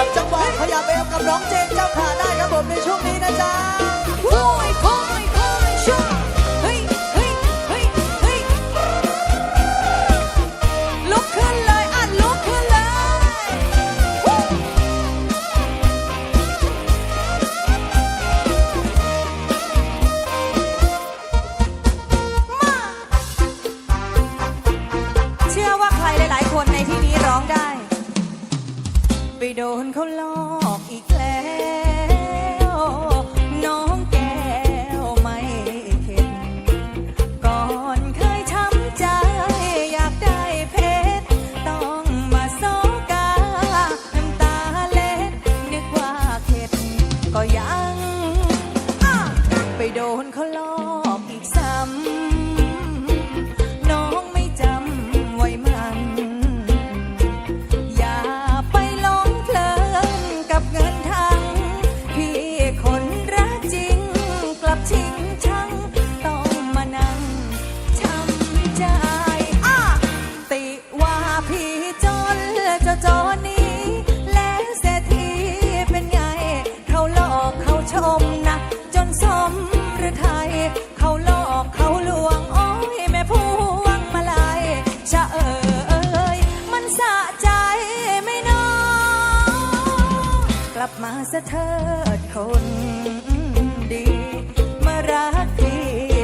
ยังจังหวะขยับเอวกับน้องเจนเจ้าขาได้ครับผมในช่วงนี้นะจ๊ะโอ้ยโอ้ยโอ้ยช่วงฮ้ฮ้ฮ้ฮ้ลุกขึ้นเลยอ่ลุกขึ้นเลย เชื่อว่าใครหลาย ๆ คนในที่นี้ร้องได้ ไปโดนเขาลอกอีกแล้ว ลับมาสะเทิดคนดี มารักพี่